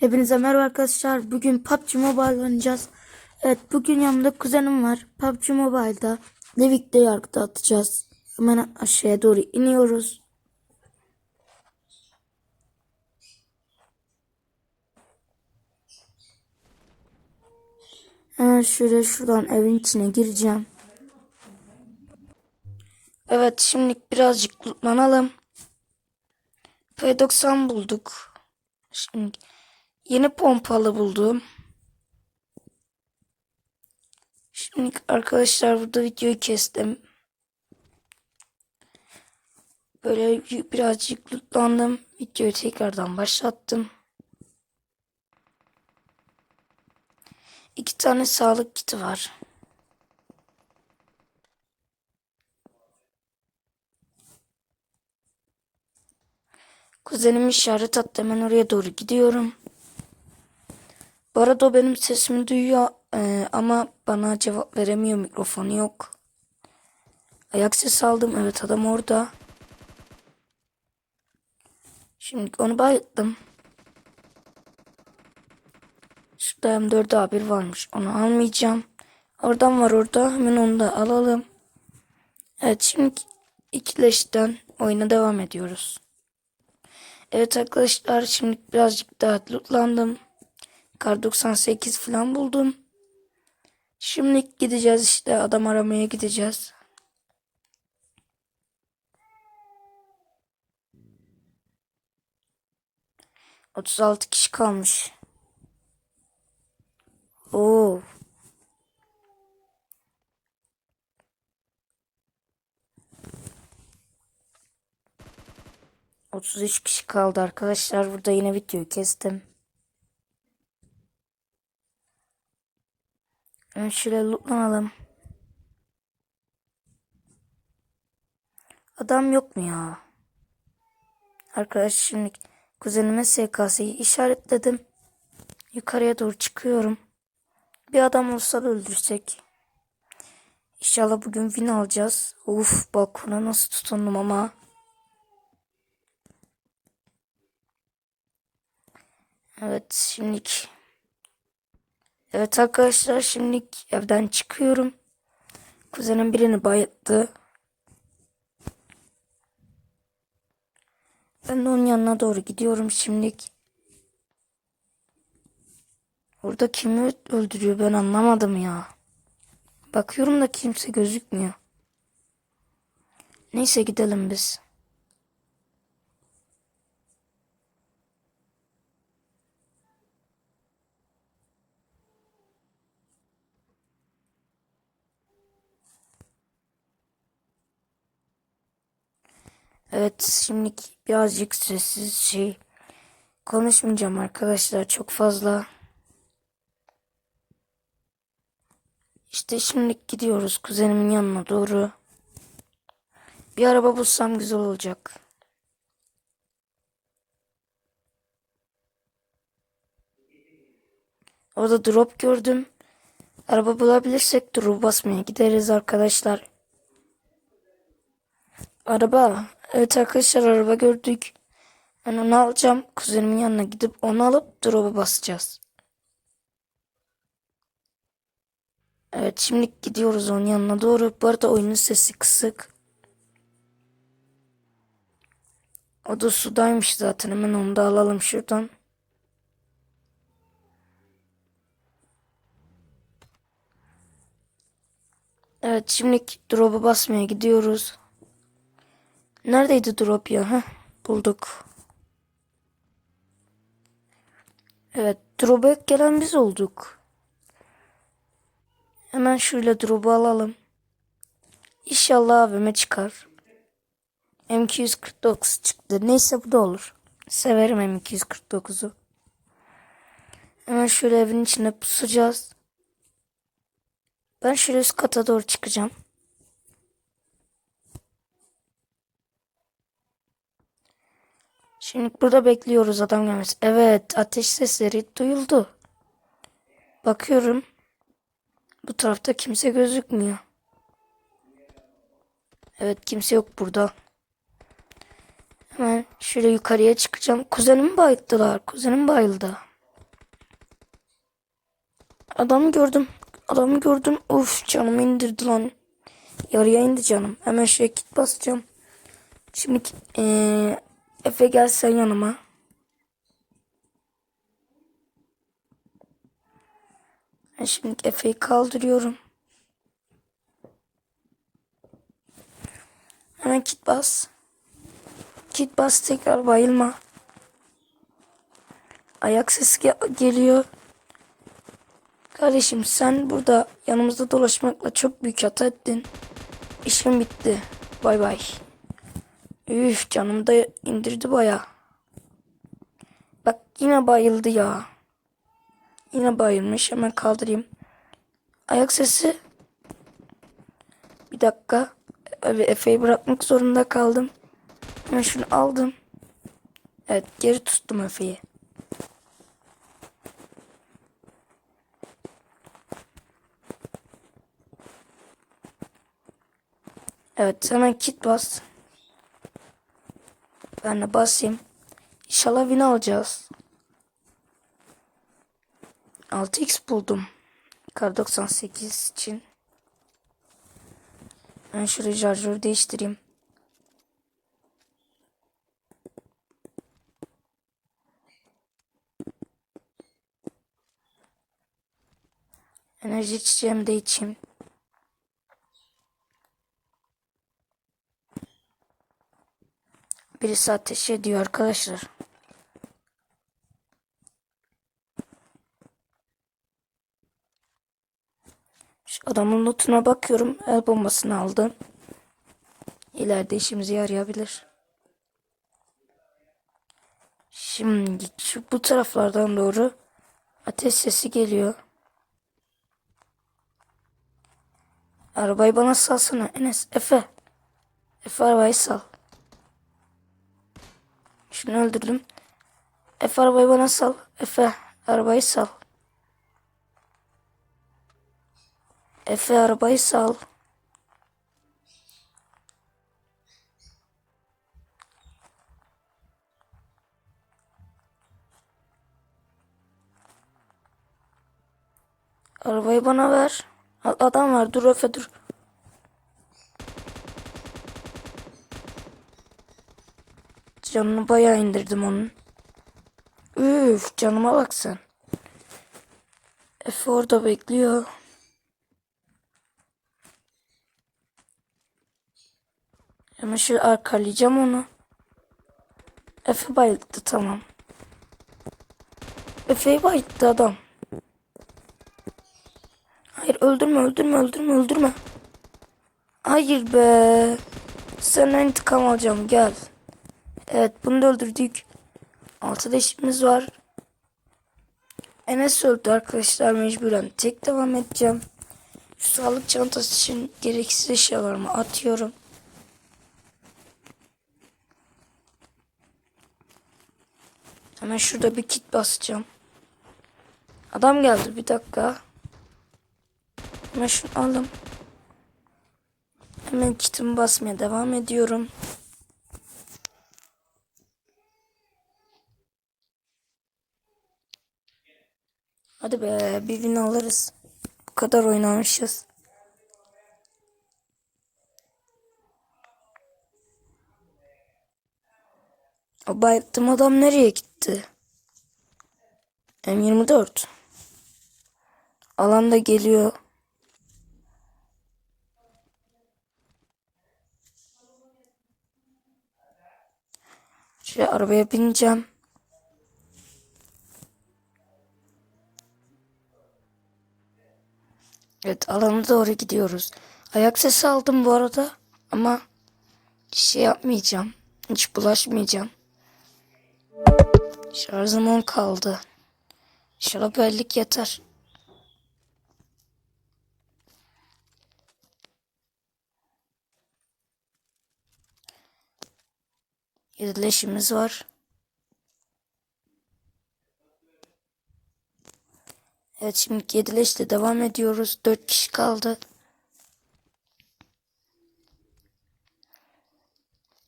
Hepinize merhaba arkadaşlar. Bugün PUBG Mobile oynayacağız. Evet bugün yanımda kuzenim var. PUBG Mobile'da Levik'te yargıda atacağız. Hemen aşağıya doğru iniyoruz. Hemen şöyle şuradan evin içine gireceğim. Evet şimdi birazcık lootlanalım. P90 bulduk. Şimdi yeni pompalı buldum. Şimdi arkadaşlar burada videoyu kestim. Böyle birazcık lootlandım. Videoyu tekrardan başlattım. İki tane sağlık kiti var. Kuzenim işaret attı hemen oraya doğru gidiyorum. Bu arada o benim sesimi duyuyor eee, ama bana cevap veremiyor mikrofonu yok. Ayak sesi aldım evet adam orada. Şimdi onu bayılttım. Şurada M4 A1 varmış onu almayacağım. Oradan var orada hemen onu da alalım. Evet şimdi ikileşten oyuna devam ediyoruz. Evet arkadaşlar şimdi birazcık daha lootlandım. Kar 98 falan buldum. Şimdi gideceğiz işte adam aramaya gideceğiz. Otuz altı kişi kalmış. Oo. Otuz üç kişi kaldı arkadaşlar. Burada yine videoyu kestim. Evet, şöyle lootlanalım. Adam yok mu ya? Arkadaş şimdi kuzenime SKS'yi işaretledim. Yukarıya doğru çıkıyorum. Bir adam olsa da öldürsek. İnşallah bugün win alacağız. Uf balkona nasıl tutundum ama. Evet şimdilik. Evet arkadaşlar şimdilik evden çıkıyorum. Kuzenim birini bayılttı. Ben de onun yanına doğru gidiyorum şimdilik. Orada kimi öldürüyor ben anlamadım ya. Bakıyorum da kimse gözükmüyor. Neyse gidelim biz. Evet şimdi birazcık sessiz şey konuşmayacağım arkadaşlar çok fazla. İşte şimdi gidiyoruz kuzenimin yanına doğru. Bir araba bulsam güzel olacak. Orada drop gördüm. Araba bulabilirsek drop basmaya gideriz arkadaşlar. Araba. Evet arkadaşlar araba gördük. Ben onu alacağım. Kuzenimin yanına gidip onu alıp drop'a basacağız. Evet şimdi gidiyoruz onun yanına doğru. Bu arada oyunun sesi kısık. O da sudaymış zaten. Hemen onu da alalım şuradan. Evet şimdi drop'a basmaya gidiyoruz. Neredeydi drop ya? Heh, bulduk. Evet drop'a gelen biz olduk. Hemen şöyle drop'u alalım. İnşallah abime çıkar. M249 çıktı. Neyse bu da olur. Severim M249'u. Hemen şöyle evin içine pusacağız. Ben şöyle üst kata doğru çıkacağım. Şimdi burada bekliyoruz adam gelmesi. Evet ateş sesleri duyuldu. Bakıyorum. Bu tarafta kimse gözükmüyor. Evet kimse yok burada. Hemen şöyle yukarıya çıkacağım. Kuzenimi bayılttılar. Kuzenim bayıldı. Adamı gördüm. Adamı gördüm. Uf canımı indirdi lan. Yarıya indi canım. Hemen şuraya kit basacağım. Şimdi eee Efe gel sen yanıma. Ben şimdi Efe'yi kaldırıyorum. Hemen kit bas. Kit bas tekrar bayılma. Ayak sesi ge- geliyor. Kardeşim sen burada yanımızda dolaşmakla çok büyük hata ettin. İşim bitti. Bay bay. Üf canım da indirdi baya. Bak yine bayıldı ya. Yine bayılmış. Hemen kaldırayım. Ayak sesi. Bir dakika. Efe'yi bırakmak zorunda kaldım. Hemen şunu aldım. Evet geri tuttum Efe'yi. Evet hemen kit bas. Ben de basayım. İnşallah win alacağız. 6x buldum. Kar 98 için. Ben şurayı şarjörü değiştireyim. Enerji içeceğimi de içeyim. Birisi ateş ediyor arkadaşlar. Şu adamın lootuna bakıyorum. El bombasını aldım. İleride işimize yarayabilir. Şimdi şu bu taraflardan doğru ateş sesi geliyor. Arabayı bana salsana Enes. Efe. Efe arabayı sal. Şunu öldürdüm. Efe arabayı bana sal. Efe arabayı sal. Efe arabayı sal. Arabayı bana ver. Adam var. Dur Efe dur. Canını bayağı indirdim onun. Üf canıma bak sen. Efe orada bekliyor. Hemen şöyle arkalayacağım onu. Efe bayıldı tamam. Efe'yi bayıldı adam. Hayır öldürme öldürme öldürme öldürme. Hayır be. Senden intikam alacağım gel. Evet bunu da öldürdük. Altıda işimiz var. Enes öldü arkadaşlar mecburen. Tek devam edeceğim. Şu sağlık çantası için gereksiz eşyalarımı atıyorum. Hemen şurada bir kit basacağım. Adam geldi bir dakika. Hemen şunu aldım. Hemen kitimi basmaya devam ediyorum. Hadi be bir win alırız. Bu kadar oynamışız. O bayılttım adam nereye gitti? M24. Alanda geliyor. Şöyle arabaya bineceğim. Evet alana doğru gidiyoruz. Ayak sesi aldım bu arada ama şey yapmayacağım. Hiç bulaşmayacağım. Şarjım 10 kaldı. İnşallah bellik yeter. Yedileşimiz var. Evet şimdi yedileşte devam ediyoruz. Dört kişi kaldı.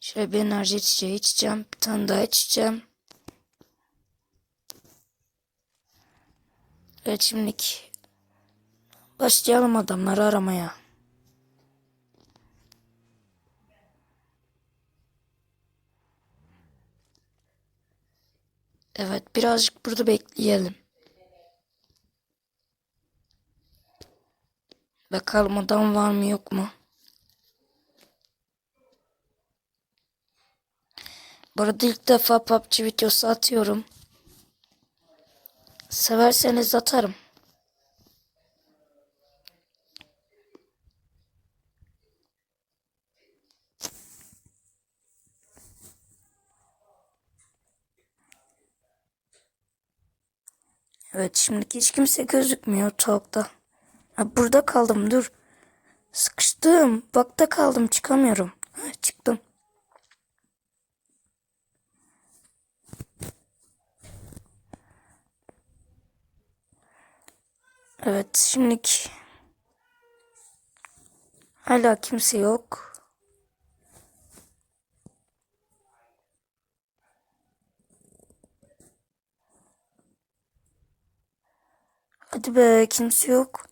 Şöyle bir enerji içeceği içeceğim. Bir tane daha içeceğim. Evet şimdilik Başlayalım adamları aramaya. Evet, birazcık burada bekleyelim. Bakalım adam var mı yok mu? Bu arada ilk defa PUBG videosu atıyorum. Severseniz atarım. Evet şimdi hiç kimse gözükmüyor talkta. Burada kaldım dur. Sıkıştım. Bakta kaldım çıkamıyorum. Çıktım. Evet şimdilik hala kimse yok. Hadi be kimse yok.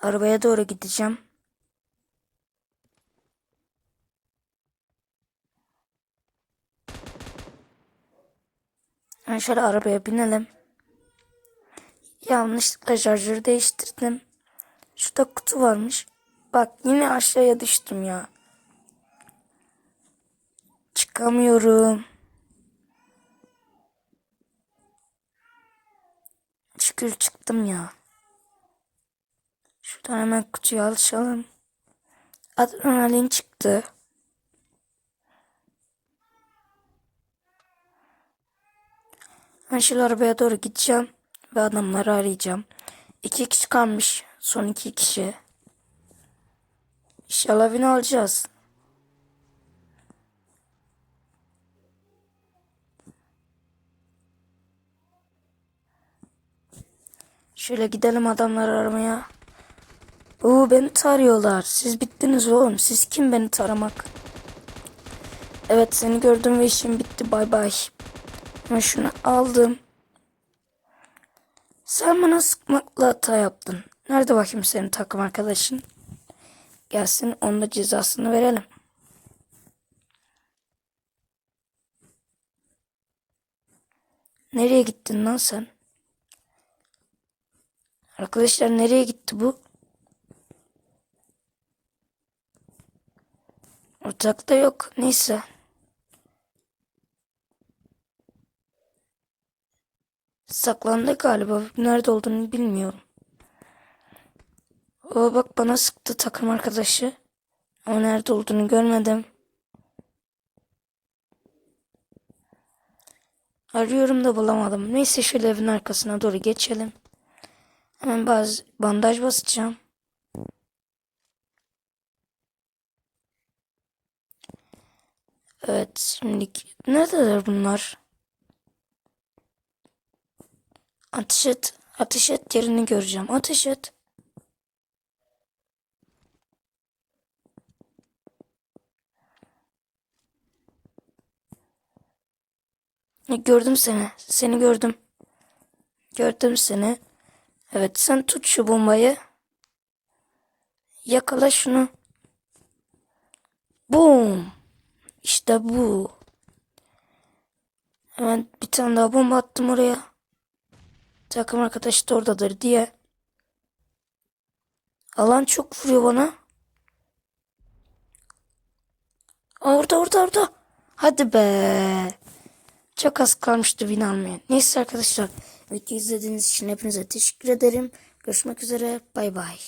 Arabaya doğru gideceğim. Ben şöyle arabaya binelim. Yanlışlıkla şarjörü değiştirdim. Şurada kutu varmış. Bak yine aşağıya düştüm ya. Çıkamıyorum. Şükür çıktım ya. Şuradan hemen kutuyu alışalım. Adrenalin çıktı. Ben şimdi arabaya doğru gideceğim ve adamları arayacağım. İki kişi kalmış. Son iki kişi. İnşallah win alacağız. Şöyle gidelim adamları aramaya. Oo beni tarıyorlar. Siz bittiniz oğlum. Siz kim beni taramak? Evet seni gördüm ve işim bitti. Bay bay. Ben şunu aldım. Sen bana sıkmakla hata yaptın. Nerede bakayım senin takım arkadaşın? Gelsin onun da cezasını verelim. Nereye gittin lan sen? Arkadaşlar nereye gitti bu? Ortakta yok. Neyse. Saklandı galiba. Nerede olduğunu bilmiyorum. O bak bana sıktı takım arkadaşı. Ama nerede olduğunu görmedim. Arıyorum da bulamadım. Neyse şöyle evin arkasına doğru geçelim. Hemen bazı bandaj basacağım. Evet şimdi neredeler bunlar? Ateş et. Ateş et yerini göreceğim. Ateş et. Gördüm seni. Seni gördüm. Gördüm seni. Evet sen tut şu bombayı. Yakala şunu. Boom. İşte bu. Hemen bir tane daha bomba attım oraya. Takım arkadaş da oradadır diye. Alan çok vuruyor bana. Aa, orada orada orada. Hadi be. Çok az kalmıştı win almaya. Neyse arkadaşlar. Videoyu izlediğiniz için hepinize teşekkür ederim. Görüşmek üzere. Bay bay.